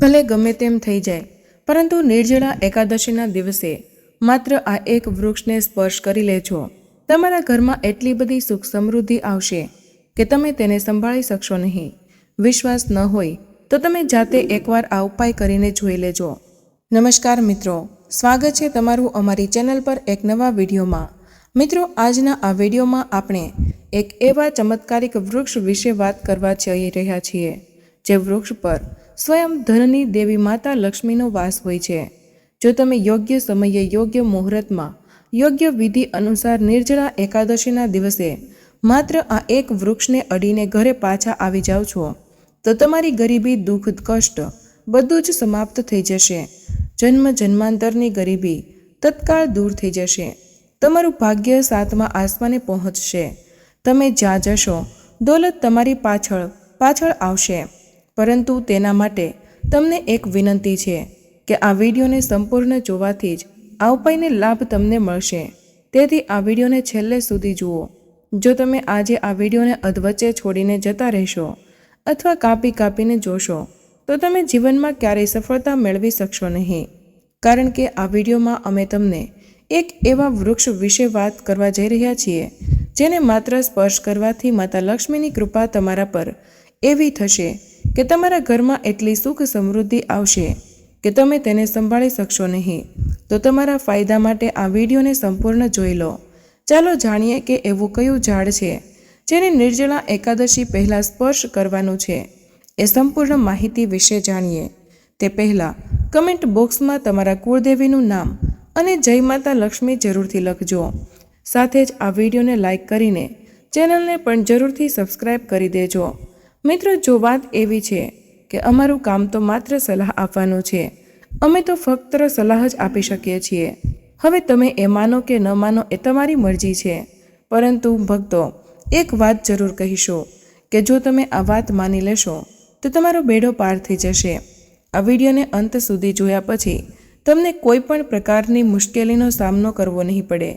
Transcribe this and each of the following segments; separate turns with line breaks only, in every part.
ભલે ગમે તેમ થઈ જાય, પરંતુ નિર્જળા એકાદશીના દિવસે માત્ર આ એક વૃક્ષને સ્પર્શ કરી લેજો. તમારા ઘરમાં એટલી બધી સુખ સમૃદ્ધિ આવશે કે તમે તેને સંભાળી શકશો નહીં. વિશ્વાસ ન હોય તો તમે જાતે એકવાર આ ઉપાય કરીને જોઈ લેજો. નમસ્કાર મિત્રો, સ્વાગત છે તમારું અમારી ચેનલ પર એક નવા વિડીયોમાં. મિત્રો, આજના આ વિડીયોમાં આપણે એક એવા ચમત્કારિક વૃક્ષ વિશે વાત કરવા જઈ રહ્યા છીએ, જે વૃક્ષ પર સ્વયં ધનની દેવી માતા લક્ષ્મીનો વાસ હોય છે. જો તમે યોગ્ય સમયે યોગ્ય મુહૂર્તમાં યોગ્ય વિધિ અનુસાર નિર્જળા એકાદશીના દિવસે માત્ર આ એક વૃક્ષને અડીને ઘરે પાછા આવી જાઓ છો, તો તમારી ગરીબી, દુઃખ, કષ્ટ બધું જ સમાપ્ત થઈ જશે. જન્મ જન્માંતરની ગરીબી તત્કાળ દૂર થઈ જશે. તમારું ભાગ્ય સાતમા આસમાને પહોંચશે. તમે જ્યાં જશો, દોલત તમારી પાછળ પાછળ આવશે. પરંતુ તેના માટે તમને એક વિનંતી છે કે આ વિડીયોને સંપૂર્ણ જોવાથી જ આ ઉપાયને લાભ તમને મળશે. તેથી આ વિડીયોને છેલ્લે સુધી જુઓ. જો તમે આજે આ વિડીયોને અધવચ્ચે છોડીને જતા રહેશો અથવા કાપી કાપીને જોશો, તો તમે જીવનમાં ક્યારેય સફળતા મેળવી શકશો નહીં. કારણ કે આ વિડીયોમાં અમે તમને એક એવા વૃક્ષ વિશે વાત કરવા જઈ રહ્યા છીએ, જેને માત્ર સ્પર્શ કરવાથી માતા લક્ષ્મીની કૃપા તમારા પર એવી થશે કે તમારા ઘરમાં એટલી સુખ સમૃદ્ધિ આવશે કે તમે તેને સંભાળી શકશો નહીં, તો તમારા ફાયદા માટે આ વિડીયોને સંપૂર્ણ જોઈ લો. ચાલો જાણીએ કે એવું કયું ઝાડ છે, જેને નિર્જળા એકાદશી પહેલાં સ્પર્શ કરવાનું છે. એ સંપૂર્ણ માહિતી વિશે જાણીએ. તે પહેલાં, કમેન્ટ બોક્સમાં તમારા કુળદેવીનું નામ અને જય માતા લક્ષ્મી જરૂરથી લખજો. સાથે જ આ વિડીયોને લાઈક કરીને ચેનલને પણ જરૂરથી સબસ્ક્રાઇબ કરી દેજો. મિત્રો, જો વાત એવી છે કે અમારું કામ તો માત્ર સલાહ આપવાનું છે, અમે તો ફક્ત સલાહ જ આપી શકીએ છીએ. હવે તમે એ માનો કે ન માનો એ તમારી મરજી છે. પરંતુ ભક્તો, એક વાત જરૂર કહીશો કે જો તમે આ વાત માની લેશો, તો તમારો બેડો પાર થઈ જશે. આ વિડીયોને અંત સુધી જોયા પછી તમને કોઈ પણ પ્રકારની મુશ્કેલીનો સામનો કરવો નહીં પડે.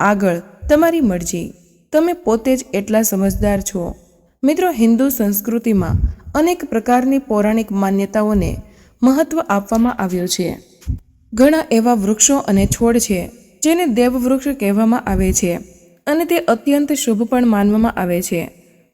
આગળ તમારી મરજી. તમે પોતે જ એટલા સમજદાર છો. મિત્રો, હિન્દુ સંસ્કૃતિમાં અનેક પ્રકારની પૌરાણિક માન્યતાઓને મહત્વ આપવામાં આવ્યું છે. ઘણા એવા વૃક્ષો અને છોડ છે, જેને દેવવૃક્ષ કહેવામાં આવે છે અને તે અત્યંત શુભ પણ માનવામાં આવે છે.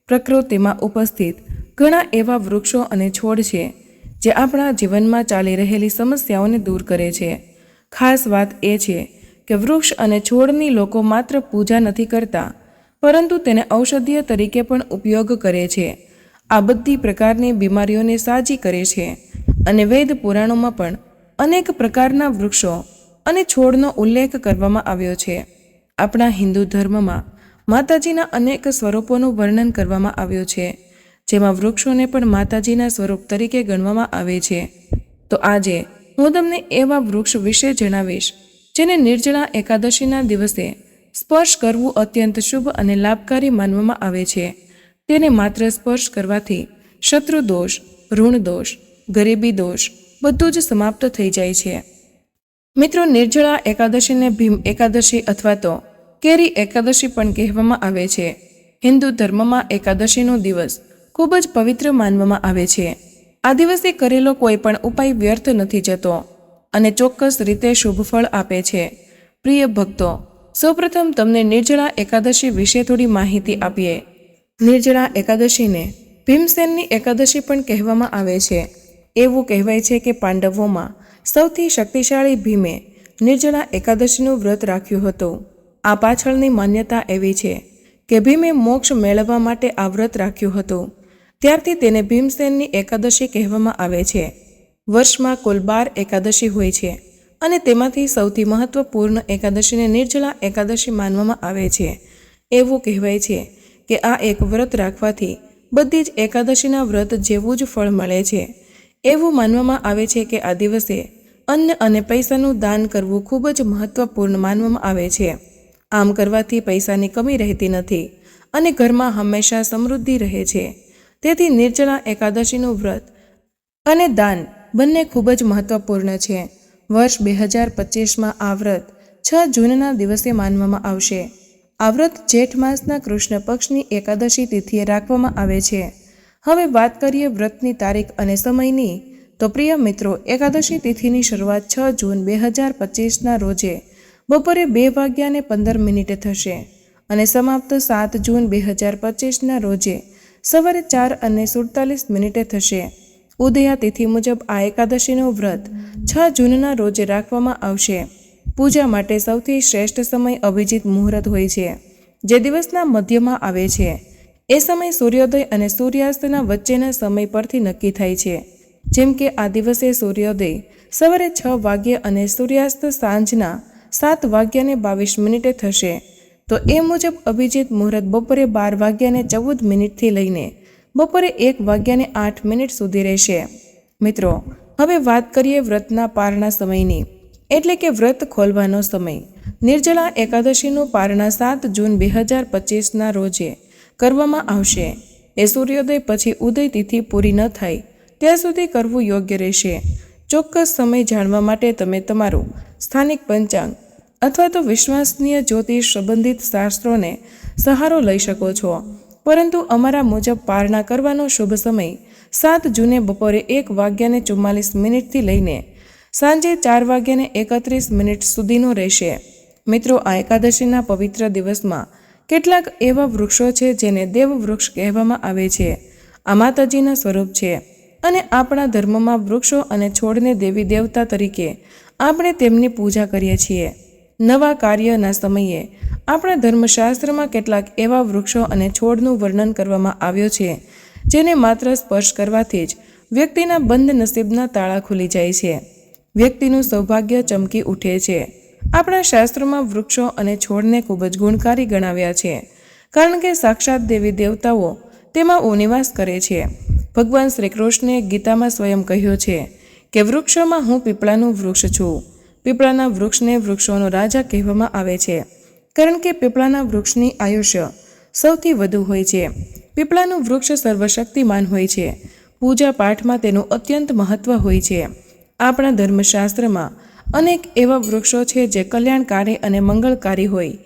પ્રકૃતિમાં ઉપસ્થિત ઘણા એવા વૃક્ષો અને છોડ છે, જે આપણા જીવનમાં ચાલી રહેલી સમસ્યાઓને દૂર કરે છે. ખાસ વાત એ છે કે વૃક્ષ અને છોડની લોકો માત્ર પૂજા નથી કરતા પરંતુ તેને ઔષધીય તરીકે પણ ઉપયોગ કરે છે. આ બધી પ્રકારની બીમારીઓને સાજી કરે છે અને વેદ પુરાણોમાં પણ અનેક પ્રકારના વૃક્ષો અને છોડનો ઉલ્લેખ કરવામાં આવ્યો છે. આપણા હિન્દુ ધર્મમાં માતાજીના અનેક સ્વરૂપોનું વર્ણન કરવામાં આવ્યું છે, જેમાં વૃક્ષોને પણ માતાજીના સ્વરૂપ તરીકે ગણવામાં આવે છે. તો આજે હું તમને એવા વૃક્ષ વિશે જણાવીશ, જેને નિર્જળા એકાદશીના દિવસે સ્પર્શ કરવું અત્યંત શુભ અને લાભકારી માનવામાં આવે છે. તેને માત્ર સ્પર્શ કરવાથી શત્રુ દોષ, ઋણ દોષ, ગરીબી દોષ બધું જ સમાપ્ત થઈ જાય છે. મિત્રો, નિર્જળા એકાદશીને ભીમ એકાદશી અથવા તો કેરી એકાદશી પણ કહેવામાં આવે છે. હિન્દુ ધર્મમાં એકાદશીનો દિવસ ખૂબ જ પવિત્ર માનવામાં આવે છે. આ દિવસે કરેલો કોઈ પણ ઉપાય વ્યર્થ નથી જતો અને ચોક્કસ રીતે શુભ ફળ આપે છે. પ્રિય ભક્તો સૌપ્રથમ તમને નિર્જળા એકાદશી વિશે થોડી માહિતી આપીએ. નિર્જળા એકાદશીને ભીમસેનની એકાદશી પણ કહેવામાં આવે છે. એવું કહેવાય છે કે પાંડવોમાં સૌથી શક્તિશાળી ભીમે નિર્જળા એકાદશીનું વ્રત રાખ્યું હતું. આ પાછળની માન્યતા એવી છે કે ભીમે મોક્ષ મેળવવા માટે આ વ્રત રાખ્યું હતું. ત્યારથી તેને ભીમસેનની એકાદશી કહેવામાં આવે છે. વર્ષમાં કુલ બાર એકાદશી હોય છે. અને તેમાંથી સૌથી મહત્વપૂર્ણ એકાદશીને નિર્જળા એકાદશી માનવામાં આવે છે. એવું કહેવાય છે કે આ એક વ્રત રાખવાથી બધી જ એકાદશીના વ્રત જેવું જ ફળ મળે છે. એવું માનવામાં આવે છે કે આ દિવસે અન્ન અને પૈસાનું દાન કરવું ખૂબ જ મહત્વપૂર્ણ માનવામાં આવે છે. આમ કરવાથી પૈસાની કમી રહેતી નથી અને ઘરમાં હંમેશા સમૃદ્ધિ રહે છે. તેથી નિર્જળા એકાદશીનું વ્રત અને દાન બંને ખૂબ જ મહત્વપૂર્ણ છે. વર્ષ બે હજાર પચીસમાં આ વ્રત છ જૂનના દિવસે માનવામાં આવશે. આ વ્રત જેઠ માસના કૃષ્ણ પક્ષની એકાદશી તિથિએ રાખવામાં આવે છે. હવે વાત કરીએ વ્રતની તારીખ અને સમયની. તો પ્રિય મિત્રો, એકાદશી તિથિની શરૂઆત છ જૂન બે હજાર પચીસના રોજે બપોરે બે વાગ્યાને પંદર મિનિટે થશે અને સમાપ્ત સાત જૂન બે હજાર પચીસના રોજે સવારે ચાર અને સુડતાલીસ મિનિટે થશે. ઉદયા તિથિ મુજબ આ એકાદશીનું વ્રત છ જૂનના રોજે રાખવામાં આવશે. પૂજા માટે સૌથી શ્રેષ્ઠ સમય અભિજીત મુહૂર્ત હોય છે, જે દિવસના મધ્યમાં આવે છે. એ સમય સૂર્યોદય અને સૂર્યાસ્તના વચ્ચેના સમય પરથી નક્કી થાય છે. જેમ કે આ દિવસે સૂર્યોદય સવારે છ વાગ્યે અને સૂર્યાસ્ત સાંજના સાત વાગ્યાને બાવીસ મિનિટે થશે. તો એ મુજબ અભિજીત મુહૂર્ત બપોરે બાર વાગ્યાને ચૌદ મિનિટથી લઈને બપોરે એક વાગ્યાને આઠ મિનિટ સુધી રહેશે. મિત્રો, હવે વાત કરીએ વ્રતના પારણા સમયની. એટલે કે વ્રત ખોલવાનો સમય. નિર્જલા એકાદશીનું પારણા સાત જૂન બે હજાર પચીસના રોજે કરવામાં આવશે. એ સૂર્યોદય પછી ઉદય તિથિ પૂરી ન થાય. ત્યાં સુધી કરવું યોગ્ય રહેશે. ચોક્કસ સમય જાણવા માટે તમે તમારું સ્થાનિક પંચાંગ અથવા તો વિશ્વસનીય જ્યોતિષ સંબંધિત શાસ્ત્રોને સહારો લઈ શકો છો. પરંતુ અમારા મુજબ પારણા કરવાનો શુભ સમય સાત જૂને બપોરે એક વાગ્યાને ચુમ્માલીસ મિનિટથી લઈને સાંજે ચાર વાગ્યાને એકત્રીસ મિનિટ સુધીનો રહેશે. મિત્રો, આ એકાદશીના પવિત્ર દિવસમાં કેટલાક એવા વૃક્ષો છે જેને દેવ વૃક્ષ કહેવામાં આવે છે. આ માતાજીના સ્વરૂપ છે અને આપણા ધર્મમાં વૃક્ષો અને છોડને દેવી દેવતા તરીકે આપણે તેમની પૂજા કરીએ છીએ. નવા કાર્યના સમયે આપણા ધર્મશાસ્ત્રમાં કેટલાક એવા વૃક્ષો અને છોડનું વર્ણન કરવામાં આવ્યો છે, જેને માત્ર સ્પર્શ કરવાથી જ વ્યક્તિના બંધ નસીબના તાળા ખુલી જાય છે. વ્યક્તિનું સૌભાગ્ય ચમકી ઉઠે છે. આપણા શાસ્ત્રોમાં વૃક્ષો અને છોડને ખૂબ જ ગુણકારી ગણાવ્યા છે, કારણ કે સાક્ષાત દેવી દેવતાઓ તેમાં નિવાસ કરે છે. ભગવાન શ્રી કૃષ્ણે ગીતામાં સ્વયં કહ્યું છે કે, વૃક્ષોમાં હું પીપળાનું વૃક્ષ છું. પીપળાના વૃક્ષને વૃક્ષોનો રાજા કહેવામાં આવે છે. કારણ કે પીપળાના વૃક્ષની આયુષ્ય સૌથી વધુ હોય છે. પીપળાનું વૃક્ષ સર્વશક્તિમાન હોય છે. પૂજા પાઠમાં તેનું અત્યંત મહત્ત્વ હોય છે. આપણા ધર્મશાસ્ત્રમાં અનેક એવા વૃક્ષો છે જે કલ્યાણકારી અને મંગળકારી હોય.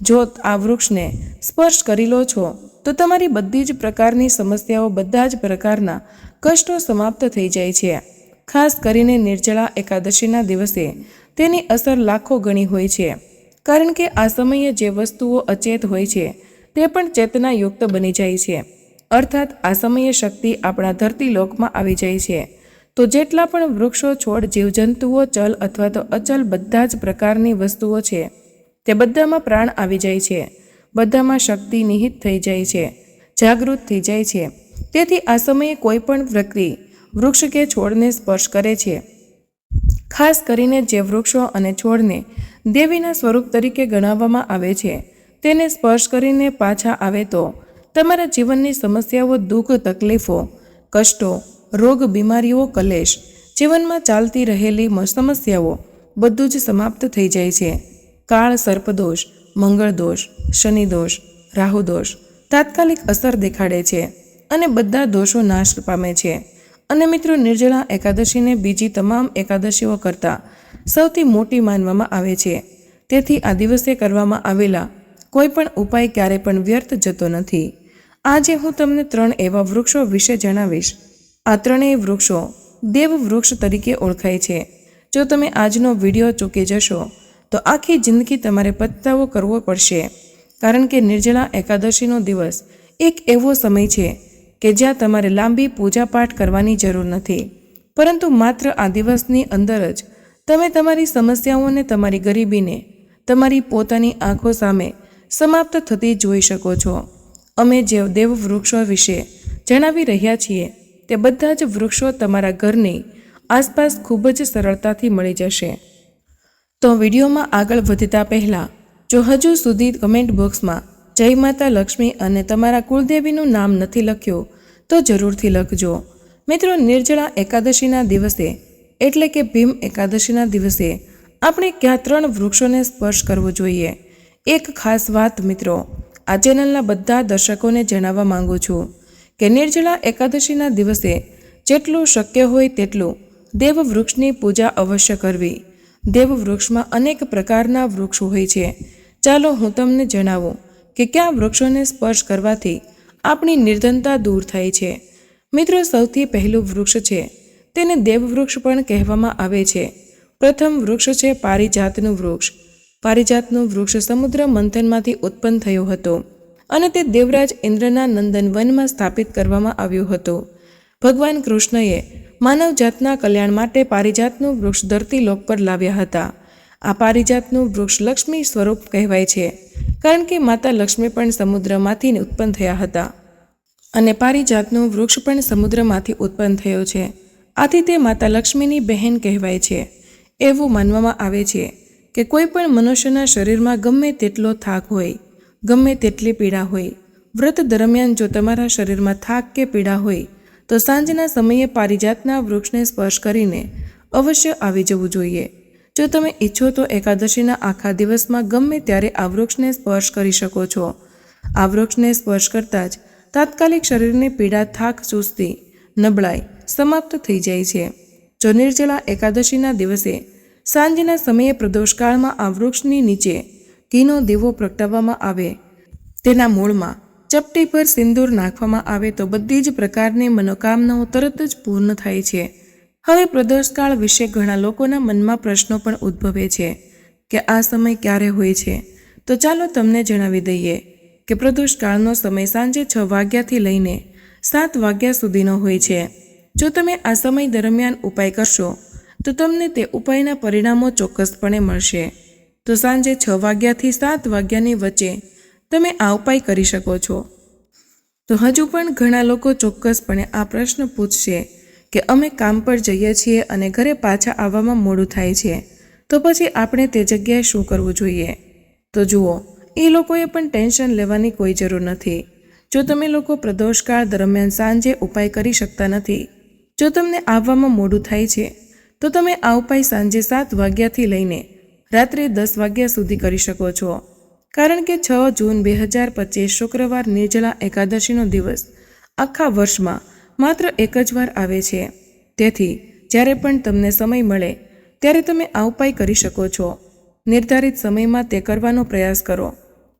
જો આ વૃક્ષને સ્પર્શ કરી લો છો, તો તમારી બધી જ પ્રકારની સમસ્યાઓ બધા જ પ્રકારના કષ્ટો સમાપ્ત થઈ જાય છે. ખાસ કરીને નિર્જળા એકાદશીના દિવસે તેની અસર લાખો ગણી હોય છે. કારણ કે આ સમયે જે વસ્તુઓ અચેત હોય છે, તે પણ ચેતનાયુક્ત બની જાય છે. અર્થાત આ સમયે શક્તિ આપણા ધરતી લોકમાં આવી જાય છે. તો જેટલા પણ વૃક્ષો, છોડ, જીવજંતુઓ, ચલ અથવા તો અચલ બધા જ પ્રકારની વસ્તુઓ છે, તે બધામાં પ્રાણ આવી જાય છે. બધામાં શક્તિ નિહિત થઈ જાય છે, જાગૃત થઈ જાય છે. તેથી આ સમયે કોઈ પણ વ્યક્તિ વૃક્ષ કે છોડને સ્પર્શ કરે છે. ખાસ કરીને જે વૃક્ષો અને છોડને દેવીના સ્વરૂપ તરીકે ગણાવવામાં આવે છે. તેને સ્પર્શ કરીને પાછા આવે તો, તમારા જીવનની સમસ્યાઓ, દુઃખ, તકલીફો, કષ્ટો, રોગ, બીમારીઓ, કલેશ, જીવનમાં ચાલતી રહેલી સમસ્યાઓ બધું જ સમાપ્ત થઈ જાય છે. કાળ સર્પદોષ, મંગળદોષ, શનિદોષ, રાહુદોષ તાત્કાલિક અસર દેખાડે છે અને બધા દોષો નાશ પામે છે. અને મિત્રો, નિર્જળા એકાદશીને બીજી તમામ એકાદશીઓ કરતાં સૌથી મોટી માનવામાં આવે છે. તેથી આ દિવસે કરવામાં આવેલા કોઈ પણ ઉપાય ક્યારે પણ વ્યર્થ જતો નથી. આજે હું તમને ત્રણ એવા વૃક્ષો વિશે જણાવીશ. આ ત્રણેય વૃક્ષો દેવ વૃક્ષ તરીકે ઓળખાય છે. જો તમે આજનો વીડિયો ચૂકી જશો, તો આખી જિંદગી તમારે પસ્તાવો કરવો પડશે. કારણ કે નિર્જળા એકાદશીનો દિવસ એક એવો સમય છે કે જ્યાં તમારે લાંબી પૂજાપાઠ કરવાની જરૂર નથી. પરંતુ માત્ર આ દિવસની અંદર જ તમે તમારી સમસ્યાઓને તમારી ગરીબીને, તમારી પોતાની આંખો સામે સમાપ્ત થતી જોઈ શકો છો. અમે જે દેવ વૃક્ષો વિશે જણાવી રહ્યા છીએ, તે બધા જ વૃક્ષો તમારા ઘરની આસપાસ ખૂબ જ સરળતાથી મળી જશે. તો વિડીયોમાં આગળ વધતા પહેલાં, જો હજુ સુધી કમેન્ટ બોક્સમાં જય માતા લક્ષ્મી અને તમારા કુળદેવીનું નામ નથી લખ્યું, તો જરૂરથી લખજો. મિત્રો, નિર્જળા એકાદશીના દિવસે એટલે કે ભીમ એકાદશીના દિવસે આપણે ક્યાં ત્રણ વૃક્ષોને સ્પર્શ કરવો જોઈએ? એક ખાસ વાત મિત્રો, આ ચેનલના બધા દર્શકોને જણાવવા માંગુ છું કે નિર્જળા એકાદશીના દિવસે જેટલું શક્ય હોય તેટલું દેવવૃક્ષની પૂજા અવશ્ય કરવી. દેવવૃક્ષમાં અનેક પ્રકારના વૃક્ષ હોય છે. ચાલો હું તમને જણાવું કે કયા વૃક્ષોને સ્પર્શ કરવાથી આપણી નિર્ધનતા દૂર થાય છે. મિત્રો, સૌથી પહેલું વૃક્ષ છે તેને દેવવૃક્ષ પણ કહેવામાં આવે છે. પ્રથમ વૃક્ષ છે પારિજાતનું વૃક્ષ. પારિજાતનું વૃક્ષ સમુદ્ર મંથનમાંથી ઉત્પન્ન થયું હતું અને તે દેવરાજ ઇન્દ્રના નંદન વનમાં સ્થાપિત કરવામાં આવ્યું હતું. ભગવાન કૃષ્ણએ માનવજાતના કલ્યાણ માટે પારિજાતનું વૃક્ષ ધરતી લોક પર લાવ્યા હતા. આ પારિજાતનું વૃક્ષ લક્ષ્મી સ્વરૂપ કહેવાય છે, કારણ કે માતા લક્ષ્મી પણ સમુદ્રમાંથી ઉત્પન્ન થયા હતા. અને પારિજાતનું વૃક્ષ પણ સમુદ્રમાંથી ઉત્પન્ન થયો છે. આથી તે માતા લક્ષ્મીની બહેન કહેવાય છે. એવું માનવામાં આવે છે કે કોઈ પણ મનુષ્યના શરીરમાં ગમે તેટલો થાક હોય, ગમે તેટલી પીડા હોય, વ્રત દરમિયાન જો તમારા શરીરમાં થાક કે પીડા હોય, તો સાંજના સમયે પારિજાતના વૃક્ષને સ્પર્શ કરીને અવશ્ય આવી જવું જોઈએ. જો તમે ઈચ્છો તો એકાદશીના આખા દિવસમાં ગમે ત્યારે આ વૃક્ષને સ્પર્શ કરી શકો છો. આ વૃક્ષને સ્પર્શ કરતાં જ તાત્કાલિક શરીરની પીડા, થાક ચુસ્તી નબળાઈ સમાપ્ત થઈ જાય છે. જો નિર્જલા એકાદશીના દિવસે સાંજના સમયે પ્રદોષકાળમાં આ વૃક્ષની નીચે ઘીનો દીવો પ્રગટાવવામાં આવે. તેના મૂળમાં ચપટી પર સિંદૂર નાખવામાં આવે તો બધી જ પ્રકારની મનોકામનાઓ તરત જ પૂર્ણ થાય છે. હવે પ્રદોષકાળ વિશે ઘણા લોકોના મનમાં પ્રશ્નો પણ ઉદ્ભવે છે કે આ સમય ક્યારે હોય છે. તો ચાલો તમને જણાવી દઈએ કે પ્રદોષકાળનો સમય સાંજે છ વાગ્યાથી લઈને સાત વાગ્યા સુધીનો હોય છે. જો તમે આ સમય દરમિયાન ઉપાય કરશો, તો તમને તે ઉપાયના પરિણામો ચોક્કસપણે મળશે. તો સાંજે છ વાગ્યાથી સાત વાગ્યાની વચ્ચે તમે આ ઉપાય કરી શકો છો. તો હજુ પણ ઘણા લોકો ચોક્કસપણે આ પ્રશ્ન પૂછશે કે અમે કામ પર જઈએ છીએ અને ઘરે પાછા આવવામાં મોડું થાય છે, તો પછી આપણે તે જગ્યાએ શું કરવું જોઈએ? તો જુઓ, એ લોકોએ પણ ટેન્શન લેવાની કોઈ જરૂર નથી. જો તમે લોકો પ્રદોષકાળ દરમિયાન સાંજે ઉપાય કરી શકતા નથી જો તમને આવવામાં મોડું થાય છે, તો તમે આ ઉપાય સાંજે સાત વાગ્યાથી લઈને રાત્રે દસ વાગ્યા સુધી કરી શકો છો. કારણ કે છ જૂન બે હજાર પચીસ શુક્રવાર નિર્જલા એકાદશીનો દિવસ આખા વર્ષમાં માત્ર એક જ વાર આવે છે. તેથી, જ્યારે પણ તમને સમય મળે, ત્યારે તમે આ ઉપાય કરી શકો છો. નિર્ધારિત સમયમાં તે કરવાનો પ્રયાસ કરો.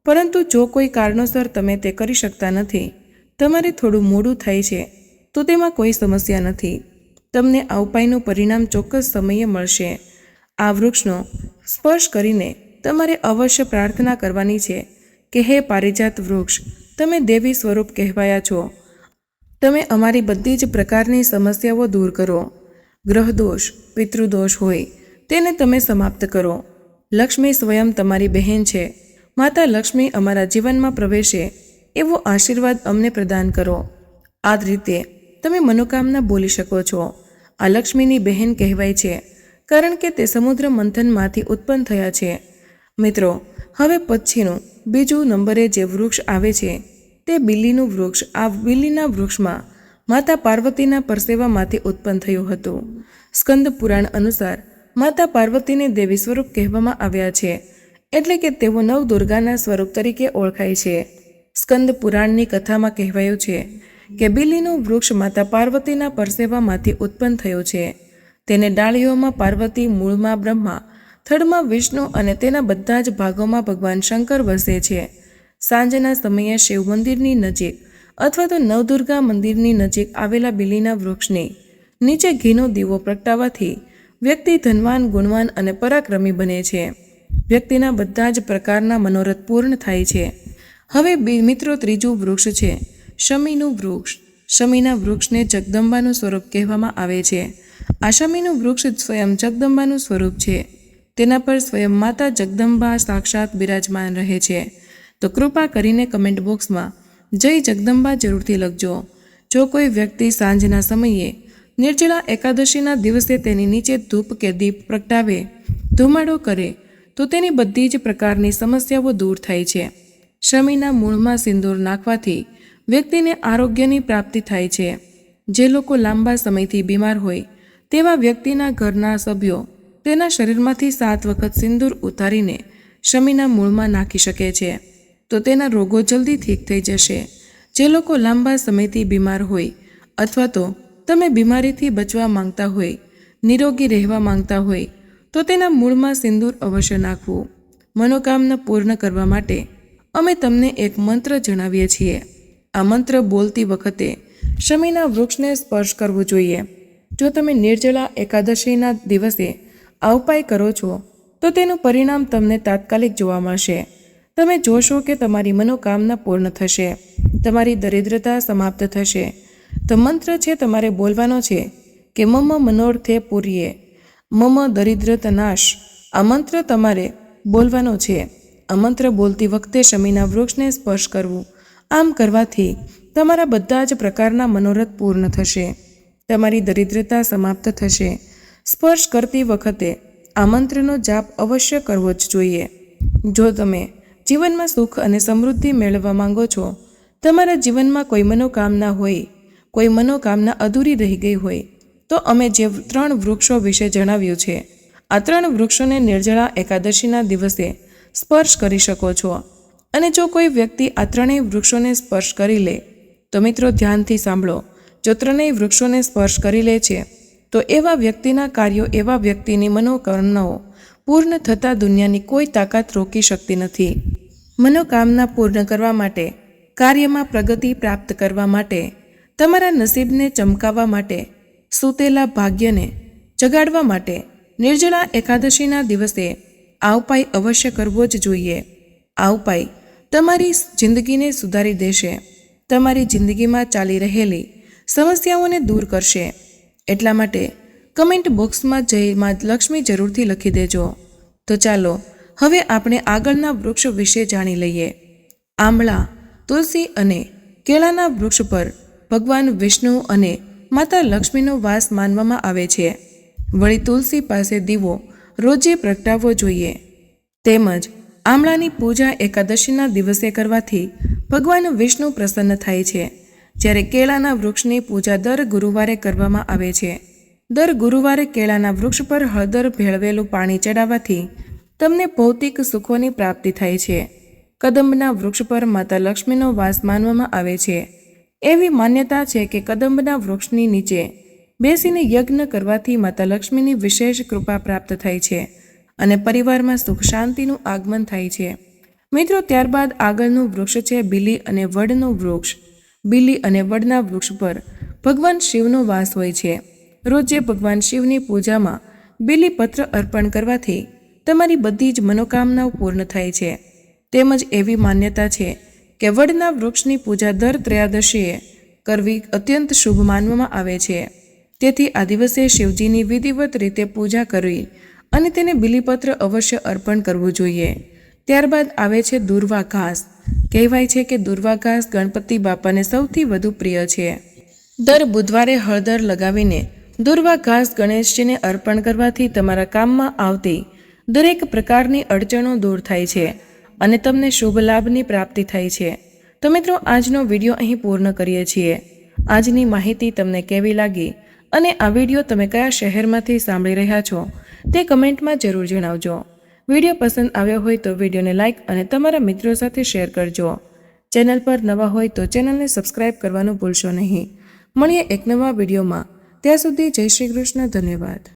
પરંતુ જો કોઈ કારણોસર તમે તે કરી શકતા નથી, તમારે થોડું મોડું થાય છે. તો તેમાં કોઈ સમસ્યા નથી. તમને આ ઉપાયનું પરિણામ ચોક્કસ સમયે મળશે. આ વૃક્ષનો સ્પર્શ કરીને તમારે અવશ્ય પ્રાર્થના કરવાની છે કે હે પારિજાત વૃક્ષ, તમે દેવી સ્વરૂપ કહેવાયા છો. તમે અમારી બધી જ પ્રકારની સમસ્યાઓ દૂર કરો. ગ્રહદોષ, પિતૃદોષ હોય, તેને તમે સમાપ્ત કરો. લક્ષ્મી સ્વયં તમારી બહેન છે. માતા લક્ષ્મી અમારા જીવનમાં પ્રવેશે એવો આશીર્વાદ અમને પ્રદાન કરો. આ રીતે તમે મનોકામના બોલી શકો છો. આ લક્ષ્મીની બહેન કહેવાય છે, કારણ કે તે સમુદ્ર મંથનમાંથી ઉત્પન્ન થયા છે. મિત્રો, હવે પછીનું, બીજું નંબરે જે વૃક્ષ આવે છે, તે બિલ્લીનું વૃક્ષ. આ બિલ્લીના વૃક્ષમાં માતા પાર્વતીના પરસેવામાંથી ઉત્પન્ન થયું હતું. સ્કંદ પુરાણ અનુસાર, માતા પાર્વતીને દેવી સ્વરૂપ કહેવામાં આવ્યા છે, એટલે કે તેઓ નવ દુર્ગાના સ્વરૂપ તરીકે ઓળખાય છે. સ્કંદ પુરાણની કથામાં કહેવાયું છે કે બિલીનું વૃક્ષ માતા પાર્વતીના પરસેવામાંથી ઉત્પન્ન થયું છે. તેને ડાળીઓમાં પાર્વતી, મૂળમાં બ્રહ્મા, થડમાં વિષ્ણુ અને તેના બધા જ ભાગોમાં ભગવાન શંકર વસે છે. સાંજના સમયે શિવ મંદિરની નજીક અથવા તો નવદુર્ગા મંદિરની નજીક આવેલા બિલીના વૃક્ષની નીચે ઘીનો દીવો પ્રગટાવવાથી વ્યક્તિ ધનવાન, ગુણવાન અને પરાક્રમી બને છે. વ્યક્તિના બધા જ પ્રકારના મનોરથ પૂર્ણ થાય છે. હવે મિત્રો ત્રીજું વૃક્ષ છે. શમીનું વૃક્ષ. શમીના વૃક્ષને જગદંબાનું સ્વરૂપ કહેવામાં આવે છે. આ શમીનું વૃક્ષ સ્વયં જગદંબાનું સ્વરૂપ છે. તેના પર સ્વયં માતા જગદંબા સાક્ષાત બિરાજમાન રહે છે. તો કૃપા કરીને કમેન્ટ બોક્સમાં જય જગદંબા જરૂરથી લખજો. જો કોઈ વ્યક્તિ સાંજના સમયે નિર્જળા એકાદશીના દિવસે તેની નીચે ધૂપ કે દીપ પ્રગટાવે, ધુમાડો કરે, તો તેની બધી જ પ્રકારની સમસ્યાઓ દૂર થાય છે. શમીના મૂળમાં સિંદૂર નાખવાથી વ્યક્તિને આરોગ્યની પ્રાપ્તિ થાય છે. જે લોકો લાંબા સમયથી બીમાર હોય, તેવા વ્યક્તિના ઘરના સભ્યો તેના શરીરમાંથી સાત વખત સિંદૂર ઉતારીને શમીના મૂળમાં નાખી શકે છે. તો તેના રોગો જલ્દી ઠીક થઈ જશે. જે લોકો લાંબા સમયથી બીમાર હોય, અથવા તો તમે બીમારીથી બચવા માંગતા હોય, નિરોગી રહેવા માંગતા હોય, તો તેના મૂળમાં સિંદૂર અવશ્ય નાખવું. મનોકામના પૂર્ણ કરવા માટે અમે તમને એક મંત્ર જણાવીએ છીએ. આ મંત્ર બોલતી વખતે શમીના વૃક્ષને સ્પર્શ કરવો જોઈએ. જો તમે નિર્જલા એકાદશીના દિવસે આ ઉપાય કરો છો, તો તેનું પરિણામ તમને તાત્કાલિક જોવા મળશે. તમે જોશો કે તમારી મનોકામના પૂર્ણ થશે, તમારી દરિદ્રતા સમાપ્ત થશે. તો મંત્ર છે તમારે બોલવાનો છે કે, મમ મનોર્થે પૂરીએ, મમ દરિદ્રતા નાશ. આ મંત્ર તમારે બોલવાનો છે. આ મંત્ર બોલતી વખતે શમીના વૃક્ષને સ્પર્શ કરવું આમ કરવાથી તમારા બધા જ પ્રકારના મનોરથ પૂર્ણ થશે. તમારી દરિદ્રતા સમાપ્ત થશે. સ્પર્શ કરતી વખતે આ મંત્રનો જાપ અવશ્ય કરવો જ જોઈએ. જો તમે જીવનમાં સુખ અને સમૃદ્ધિ મેળવવા માંગો છો, તમારા જીવનમાં કોઈ મનોકામના હોય, કોઈ મનોકામના અધૂરી રહી ગઈ હોય, તો અમે જે ત્રણ વૃક્ષો વિશે જણાવ્યું છે, આ ત્રણ વૃક્ષોને નિર્જળા એકાદશીના દિવસે સ્પર્શ કરી શકો છો. અને જો કોઈ વ્યક્તિ આ ત્રણેય વૃક્ષોને સ્પર્શ કરી લે, તો મિત્રો ધ્યાનથી સાંભળો, જો ત્રણેય વૃક્ષોને સ્પર્શ કરી લે છે, તો એવા વ્યક્તિના કાર્યો એવા વ્યક્તિની મનોકામનાઓ પૂર્ણ થતાં દુનિયાની કોઈ તાકાત રોકી શકતી નથી. મનોકામના પૂર્ણ કરવા માટે, કાર્યમાં પ્રગતિ પ્રાપ્ત કરવા માટે, તમારા નસીબને ચમકાવવા માટે, સૂતેલા ભાગ્યને જગાડવા માટે, નિર્જળા એકાદશીના દિવસે આ ઉપાય અવશ્ય કરવો જ જોઈએ. આ ઉપાય તમારી જિંદગીને સુધારી દેશે. તમારી જિંદગીમાં ચાલી રહેલી સમસ્યાઓને દૂર કરશે. એટલા માટે કમેન્ટ બોક્સમાં જય મા લક્ષ્મી જરૂરથી લખી દેજો. તો ચાલો, હવે આપણે આગળના વૃક્ષ વિશે જાણી લઈએ. આંબળા, તુલસી અને કેળાના વૃક્ષ પર ભગવાન વિષ્ણુ અને માતા લક્ષ્મીનો વાસ માનવામાં આવે છે. વળી તુલસી પાસે દીવો રોજે પ્રગટાવવો જોઈએ. તેમજ આમળાની પૂજા એકાદશીના દિવસે કરવાથી ભગવાન વિષ્ણુ પ્રસન્ન થાય છે. જ્યારે કેળાના વૃક્ષની પૂજા દર ગુરુવારે કરવામાં આવે છે. દર ગુરુવારે કેળાના વૃક્ષ પર હળદર ભેળવેલું પાણી ચડાવવાથી તમને ભૌતિક સુખોની પ્રાપ્તિ થાય છે. કદંબના વૃક્ષ પર માતા લક્ષ્મીનો વાસ માનવામાં આવે છે. એવી માન્યતા છે કે કદંબના વૃક્ષની નીચે બેસીને યજ્ઞ કરવાથી માતા લક્ષ્મીની વિશેષ કૃપા પ્રાપ્ત થાય છે. અને પરિવારમાં સુખ શાંતિનું આગમન થાય છે. મિત્રો, ત્યારબાદ આગળનું વૃક્ષ છે બીલી અને વડનું વૃક્ષ. બિલી અને વડના વૃક્ષ પર ભગવાન શિવનો વાસ હોય છે. રોજે ભગવાન શિવની પૂજામાં બીલીપત્ર અર્પણ કરવાથી તમારી બધી જ મનોકામનાઓ પૂર્ણ થાય છે. તેમજ એવી માન્યતા છે કે વડના વૃક્ષની પૂજા દર ત્રયાદશીએ કરવી અત્યંત શુભ માનવામાં આવે છે. તેથી આ દિવસે શિવજીની વિધિવત રીતે પૂજા કરવી અને તેને બિલીપત્ર અવશ્ય અર્પણ કરવું જોઈએ. ત્યારબાદ આવે છે દુર્વા ઘાસ કહેવાય છે કે દુર્વા ઘાસ ગણપતિ બાપાને સૌથી વધુ પ્રિય છે. દર બુધવારે હળદર લગાવીને દુર્વા ઘાસ ગણેશજીને અર્પણ કરવાથી તમારા કામમાં આવતી દરેક પ્રકારની અડચણો દૂર થાય છે અને તમને શુભ લાભની પ્રાપ્તિ થાય છે. તો મિત્રો, આજનો વીડિયો અહીં પૂર્ણ કરીએ છીએ. આજની માહિતી તમને કેવી લાગી અને આ વીડિયો તમે કયા શહેરમાંથી સાંભળી રહ્યા છો? તે કમેન્ટમાં જરૂર જણાવજો. વીડિયો પસંદ આવ્યો હોય તો વિડીયોને લાઇક અને તમારા મિત્રો સાથે શેર કરજો. ચેનલ પર નવા હોય તો ચેનલને સબસ્ક્રાઇબ કરવાનું ભૂલશો નહીં. મળીએ એક નવા વિડીયોમાં. ત્યાં સુધી જય શ્રી કૃષ્ણ, ધન્યવાદ.